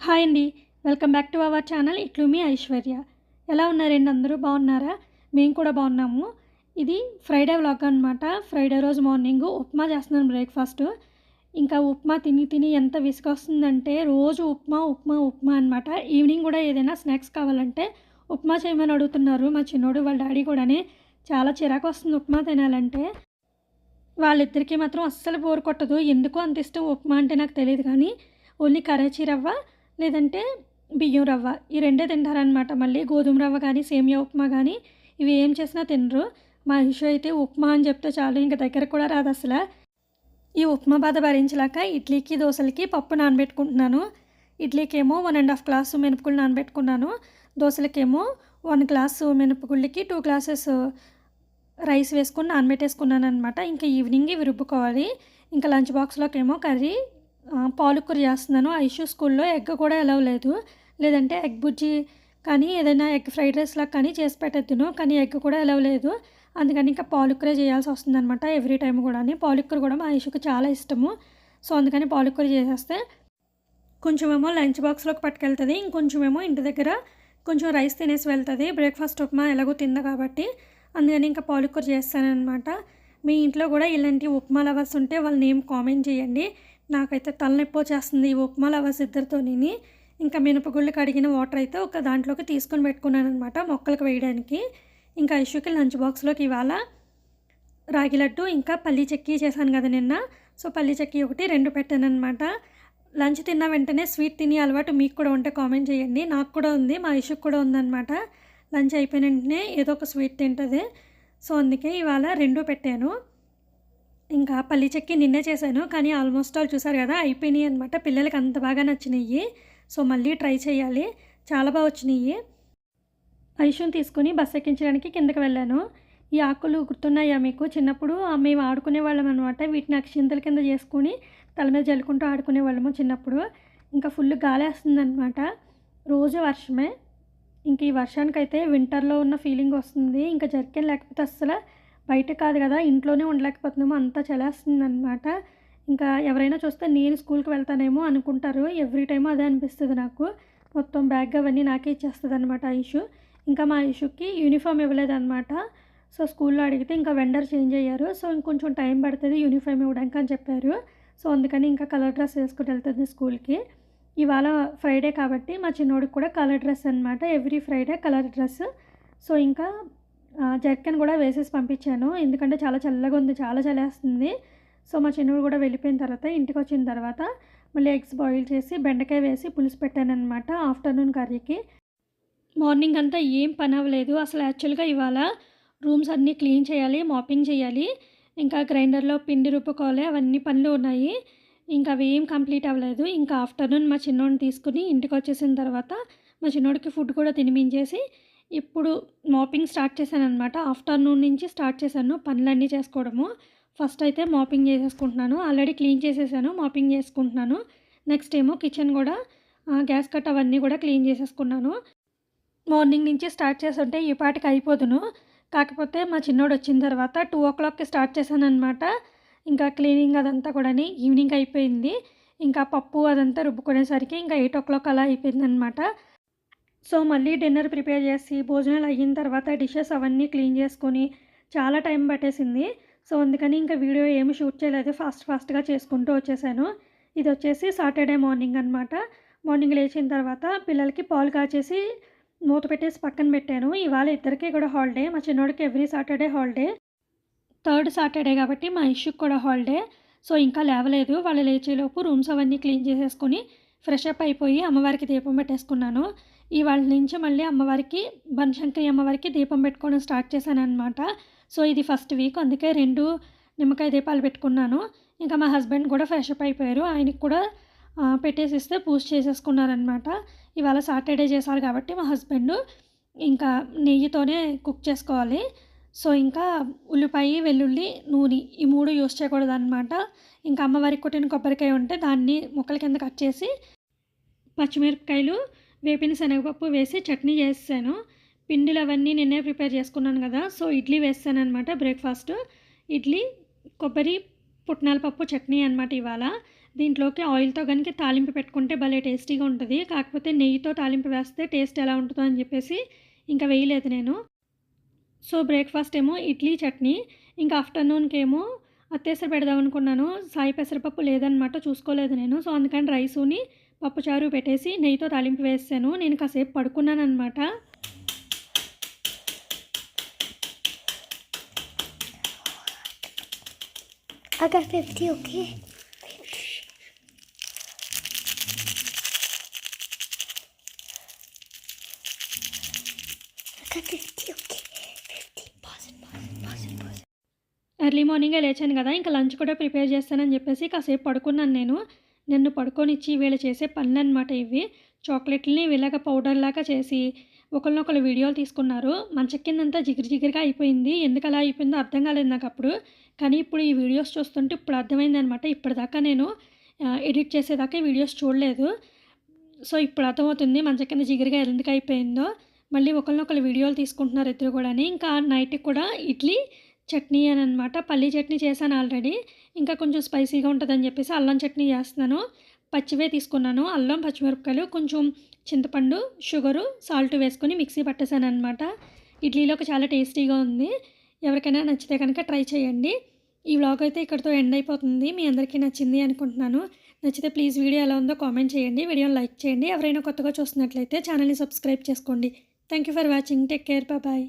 Hi అండి. Welcome back to our channel ఇట్లు మీ ఐశ్వర్య. ఎలా ఉన్నారండి అందరూ? బాగున్నారా? మేము కూడా బాగున్నాము. ఇది ఫ్రైడే వ్లాగ్ అనమాట ఫ్రైడే రోజు మార్నింగ్ ఉప్మా చేస్తున్నాను బ్రేక్ఫాస్ట్. ఇంకా ఉప్మా తిని తిని ఎంత విసుగొస్తుందంటే రోజు ఉప్మా ఉప్మా ఉప్మా అనమాట ఈవినింగ్ కూడా ఏదైనా స్నాక్స్ కావాలంటే ఉప్మా చేయమని అడుగుతున్నారు. మా చిన్నోడు వాళ్ళ డాడీ కూడానే చాలా చిరాకు వస్తుంది ఉప్మా తినాలంటే. వాళ్ళిద్దరికీ మాత్రం అస్సలు బోర్ కొట్టదు. ఎందుకు అంత ఇష్టం ఉప్మా అంటే నాకు తెలియదు కానీ ఓన్లీ కరాచీ రవ్వ లేదంటే బియ్యం రవ్వ ఈ రెండే తింటారనమాట మళ్ళీ గోధుమ రవ్వ కానీ సేమియా ఉప్మా కానీ ఇవి ఏం చేసినా తినరు. మా ఇష్యూ అయితే ఉప్మా అని చెప్తే చాలు ఇంకా దగ్గర కూడా రాదు అసలు. ఈ ఉప్మా బాధ భరించలేక ఇడ్లీకి దోశలకి పప్పు నానబెట్టుకుంటున్నాను. ఇడ్లీకేమో వన్ అండ్ హాఫ్ గ్లాసు మినపగుళ్ళు నానబెట్టుకున్నాను. దోశలకేమో వన్ గ్లాసు మినపగుళ్ళకి టూ గ్లాసెస్ రైస్ వేసుకుని నానబెట్టేసుకున్నాను అనమాట ఇంకా ఈవినింగ్ ఇవి రుబ్బుకోవాలి. ఇంకా లంచ్ బాక్స్లోకేమో కర్రీ పాలకూర చేస్తున్నాను. ఐషు స్కూల్లో ఎగ్ కూడా ఎలవ్ లేదు. లేదంటే ఎగ్ బుజ్జి కానీ ఏదైనా ఎగ్ ఫ్రైడ్ రైస్ లాగా కానీ చేసి పెట్టేద్దును. కానీ ఎగ్ కూడా ఎలవ్ లేదు. అందుకని ఇంకా పాలకూర చేయాల్సి వస్తుంది అనమాట ఎవ్రీ టైం కూడా పాలకూర కూడా మా ఐషుకు చాలా ఇష్టము. సో అందుకని పాలకూర చేసేస్తే కొంచెమేమో లంచ్ బాక్స్లోకి పట్టుకెళ్తుంది. ఇంకొంచెమేమో ఇంటి దగ్గర కొంచెం రైస్ తినేసి వెళ్తుంది. బ్రేక్ఫాస్ట్ ఉప్మా ఎలాగో తింది కాబట్టి. అందుకని ఇంకా పాలకూర చేస్తానన్నమాట. మీ ఇంట్లో కూడా ఇలాంటి ఉప్మా లవర్స్ ఉంటే వాళ్ళ నేమ్ కామెంట్ చేయండి. నాకైతే తలనొప్పి వచ్చేస్తుంది ఈ ఉప్మా లవర్స్ ఇద్దరితోని ఇంకా మినపగుళ్ళు కడిగిన వాటర్ అయితే ఒక దాంట్లోకి తీసుకొని పెట్టుకున్నాను అనమాట మొక్కలకు వేయడానికి. ఇంకా ఐషుకి లంచ్ బాక్స్లోకి ఇవాళ రాగి లడ్డు ఇంకా పల్లి చెక్కీ చేశాను కదా నిన్న. సో పల్లి చెక్కీ ఒకటి రెండు పెట్టాను అనమాట లంచ్ తిన్న వెంటనే స్వీట్ తిని అలవాటు మీకు కూడా ఉంటే కామెంట్ చేయండి. నాకు కూడా ఉంది మా ఇష్యూకి కూడా ఉందన్నమాట. లంచ్ అయిపోయిన వెంటనే ఏదో ఒక స్వీట్ తింటుంది. సో అందుకే ఇవాళ రెండు పెట్టాను. ఇంకా పల్లి చెక్కి నిన్నే చేశాను కానీ ఆల్మోస్ట్ ఆల్ చూసారు కదా అయిపోయినాయి అనమాట పిల్లలకి అంత బాగా నచ్చినాయి. సో మళ్ళీ ట్రై చేయాలి. చాలా బాగా వచ్చినాయి. ఐషుని తీసుకుని బస్ ఎక్కించడానికి కిందకి వెళ్ళాను. ఈ ఆకులు గుర్తున్నాయా మీకు? చిన్నప్పుడు మేము ఆడుకునే వాళ్ళం అనమాట వీటిని అక్షింతల కింద చేసుకుని తల మీద జల్లుకుంటూ ఆడుకునే వాళ్ళము చిన్నప్పుడు. ఇంకా ఫుల్ గాలి అనమాట రోజు వర్షమే. ఇంక ఈ వర్షానికైతే వింటర్లో ఉన్న ఫీలింగ్ వస్తుంది. ఇంకా జర్కెన్ లేకపోతే అస్సలు బయట కాదు కదా ఇంట్లోనే ఉండలేకపోతున్నాము అంతా చలేస్తుంది అనమాట ఇంకా ఎవరైనా చూస్తే నేను స్కూల్కి వెళ్తానేమో అనుకుంటారు ఎవ్రీ టైం అదే అనిపిస్తుంది నాకు. మొత్తం బ్యాగ్ అవన్నీ నాకే ఇచ్చేస్తుంది అనమాట ఐషు. ఇంకా మా ఐషుకి యూనిఫామ్ ఇవ్వలేదన్నమాట. సో స్కూల్లో అడిగితే ఇంకా వెండర్ చేంజ్ అయ్యారు. సో ఇంకొంచెం టైం పడుతుంది యూనిఫామ్ ఇవ్వడానికి అని చెప్పారు. సో అందుకని ఇంకా కలర్ డ్రెస్ వేసుకుని వెళ్తుంది స్కూల్కి. ఇవాళ ఫ్రైడే కాబట్టి మా చిన్నోడికి కూడా కలర్ డ్రెస్ అనమాట every Friday colour dress. So ఇంకా జర్కన్ కూడా వేసేసి పంపించాను. ఎందుకంటే చాలా చల్లగా ఉంది చాలా చలేస్తుంది సో మా చిన్నోడు కూడా వెళ్ళిపోయిన తర్వాత ఇంటికి వచ్చిన తర్వాత మళ్ళీ ఎగ్స్ బాయిల్ చేసి బెండకాయ వేసి పులుసు పెట్టాను అనమాట ఆఫ్టర్నూన్ కర్రీకి. మార్నింగ్ అంతా ఏం పని అవ్వలేదు. అసలు యాక్చువల్గా ఇవాళ రూమ్స్ అన్నీ క్లీన్ చేయాలి మాపింగ్ చేయాలి. ఇంకా గ్రైండర్లో పిండి రుబ్బుకోవాలి అవన్నీ పనులు ఉన్నాయి. ఇంకా అవి ఏం కంప్లీట్ అవ్వలేదు. ఇంకా ఆఫ్టర్నూన్ మా చిన్నోడిని తీసుకుని ఇంటికి వచ్చేసిన తర్వాత మా చిన్నోడికి ఫుడ్ కూడా తినిపించేసి ఇప్పుడు మాపింగ్ స్టార్ట్ చేశాను అనమాట ఆఫ్టర్నూన్ నుంచి స్టార్ట్ చేశాను పనులన్నీ చేసుకోవడము. ఫస్ట్ అయితే మాపింగ్ చేసేసుకుంటున్నాను. ఆల్రెడీ క్లీన్ చేసేసాను మాపింగ్ చేసుకుంటున్నాను. నెక్స్ట్ ఏమో కిచెన్ కూడా గ్యాస్ కట్ అవన్నీ కూడా క్లీన్ చేసేసుకున్నాను. మార్నింగ్ నుంచి స్టార్ట్ చేస్తుంటే ఈ పాటికి అయిపోదును. కాకపోతే మా చిన్నోడు వచ్చిన తర్వాత టూ ఓ క్లాక్కి స్టార్ట్ చేశాను అనమాట ఇంకా క్లీనింగ్ అదంతా కూడా ఈవినింగ్ అయిపోయింది. ఇంకా పప్పు అదంతా రుబ్బుకునేసరికి ఇంకా ఎయిట్ ఓ క్లాక్ అలా అయిపోయింది అనమాట సో మళ్ళీ డిన్నర్ ప్రిపేర్ చేసి భోజనాలు అయిన తర్వాత డిషెస్ అవన్నీ క్లీన్ చేసుకొని చాలా టైం పట్టేసింది. సో అందుకని ఇంకా వీడియో ఏమి షూట్ చేయలేదు. ఫాస్ట్ ఫాస్ట్గా చేసుకుంటూ వచ్చేసాను. ఇది వచ్చేసి సాటర్డే మార్నింగ్ అనమాట మార్నింగ్ లేచిన తర్వాత పిల్లలకి పాలు కాచేసి మూత పెట్టేసి పక్కన పెట్టాను. ఇవాళ ఇద్దరికీ కూడా హాలిడే మా చిన్నోడికి every Saturday holiday third Saturday కాబట్టి మా ఇష్యూకి కూడా హాలిడే సో ఇంకా లేవలేదు. వాళ్ళు లేచేలోపు రూమ్స్ అవన్నీ క్లీన్ చేసేసుకొని ఫ్రెష్ అప్ అయిపోయి అమ్మవారికి దీపం పెట్టేసుకున్నాను. ఇవాళ నుంచి మళ్ళీ అమ్మవారికి బనశంకరి అమ్మవారికి దీపం పెట్టుకోవడం స్టార్ట్ చేశాను అనమాట సో ఇది ఫస్ట్ వీక్. అందుకే రెండు నిమ్మకాయ దీపాలు పెట్టుకున్నాను. ఇంకా మా హస్బెండ్ కూడా ఫ్రెష్ అప్ అయిపోయారు. ఆయనకి కూడా పెట్టేసిస్తే పూజ చేసేసుకున్నారనమాట ఇవాళ సాటర్డే చేశారు కాబట్టి మా హస్బెండ్ ఇంకా నెయ్యితోనే కుక్ చేసుకోవాలి. సో ఇంకా ఉల్లిపాయ వెల్లుల్లి నూనె ఈ మూడు యూస్ చేయకూడదు అనమాట ఇంకా అమ్మవారికి కొట్టిన కొబ్బరికాయ ఉంటే దాన్ని ముక్కల కింద కట్ చేసి పచ్చిమిరపకాయలు వేపిన శనగపప్పు వేసి చట్నీ చేసాను పిండిలు అవన్నీ నిన్నే ప్రిపేర్ చేసుకున్నాను కదా సో ఇడ్లీ వేస్తాను అనమాట బ్రేక్ఫాస్ట్. ఇడ్లీ కొబ్బరి పుట్నాల పప్పు చట్నీ అనమాట ఇవాళ. దీంట్లోకి ఆయిల్తో కనుక తాలింపు పెట్టుకుంటే భలే టేస్టీగా ఉంటుంది. కాకపోతే నెయ్యితో తాలింపు వేస్తే టేస్ట్ ఎలా ఉంటుందో అని చెప్పేసి ఇంకా వేయలేదు నేను. సో బ్రేక్ఫాస్ట్ ఏమో ఇడ్లీ చట్నీ. ఇంకా ఆఫ్టర్నూన్కి ఏమో అత్తేసరి పెడదాం అనుకున్నాను. సాయి పెసరపప్పు లేదనమాట చూసుకోలేదు నేను. సో అందుకని రైసుని పప్పుచారు పెట్టేసి నెయ్యితో తాలింపు వేసాను నేను కాసేపు పడుకున్నాను అనమాట I got 50, okay? I got 50, okay? 50. Pause it, pause it, pause it, pause it. Early మార్నింగే లేచాను కదా ఇంకా లంచ్ కూడా ప్రిపేర్ చేస్తానని చెప్పేసి కాసేపు పడుకున్నాను నేను నన్ను పడుకొనిచ్చి వీళ్ళు చేసే పనులు అనమాట ఇవి. చాక్లెట్లని వీళ్ళగా పౌడర్ లాగా చేసి ఒకరినొకరు వీడియోలు తీసుకున్నారు. మంచ కిందంతా జిగిరి జిగిరిగా అయిపోయింది. ఎందుకు అలా అయిపోయిందో అర్థం కాలేదు నాకు అప్పుడు. కానీ ఇప్పుడు ఈ వీడియోస్ చూస్తుంటే ఇప్పుడు అర్థమైంది అనమాట ఇప్పటిదాకా నేను ఎడిట్ చేసేదాకా వీడియోస్ చూడలేదు. సో ఇప్పుడు అర్థమవుతుంది మంచ కింద జిగిరిగా ఎందుకు అయిపోయిందో. మళ్ళీ ఒకరినొకరు వీడియోలు తీసుకుంటున్నారు ఇద్దరు కూడా ఇంకా నైట్కి కూడా ఇడ్లీ చట్నీ అని అనమాట పల్లీ చట్నీ చేశాను ఆల్రెడీ. ఇంకా కొంచెం స్పైసీగా ఉంటుందని చెప్పేసి అల్లం చట్నీ చేస్తున్నాను. పచ్చివే తీసుకున్నాను. అల్లం పచ్చిమిరపకాయలు కొంచెం చింతపండు షుగరు సాల్ట్ వేసుకొని మిక్సీ పట్టేశాను అనమాట ఇడ్లీలోకి చాలా టేస్టీగా ఉంది. ఎవరికైనా నచ్చితే కనుక ట్రై చేయండి. ఈ వ్లాగ్ అయితే ఇక్కడితో ఎండ్ అయిపోతుంది. మీ అందరికీ నచ్చింది అనుకుంటున్నాను. నచ్చితే ప్లీజ్ వీడియో ఎలా ఉందో కామెంట్ చేయండి. వీడియోని లైక్ చేయండి. ఎవరైనా కొత్తగా చూస్తున్నట్లయితే ఛానల్ని సబ్స్క్రైబ్ చేసుకోండి. Thank you for watching. Take care. Bye.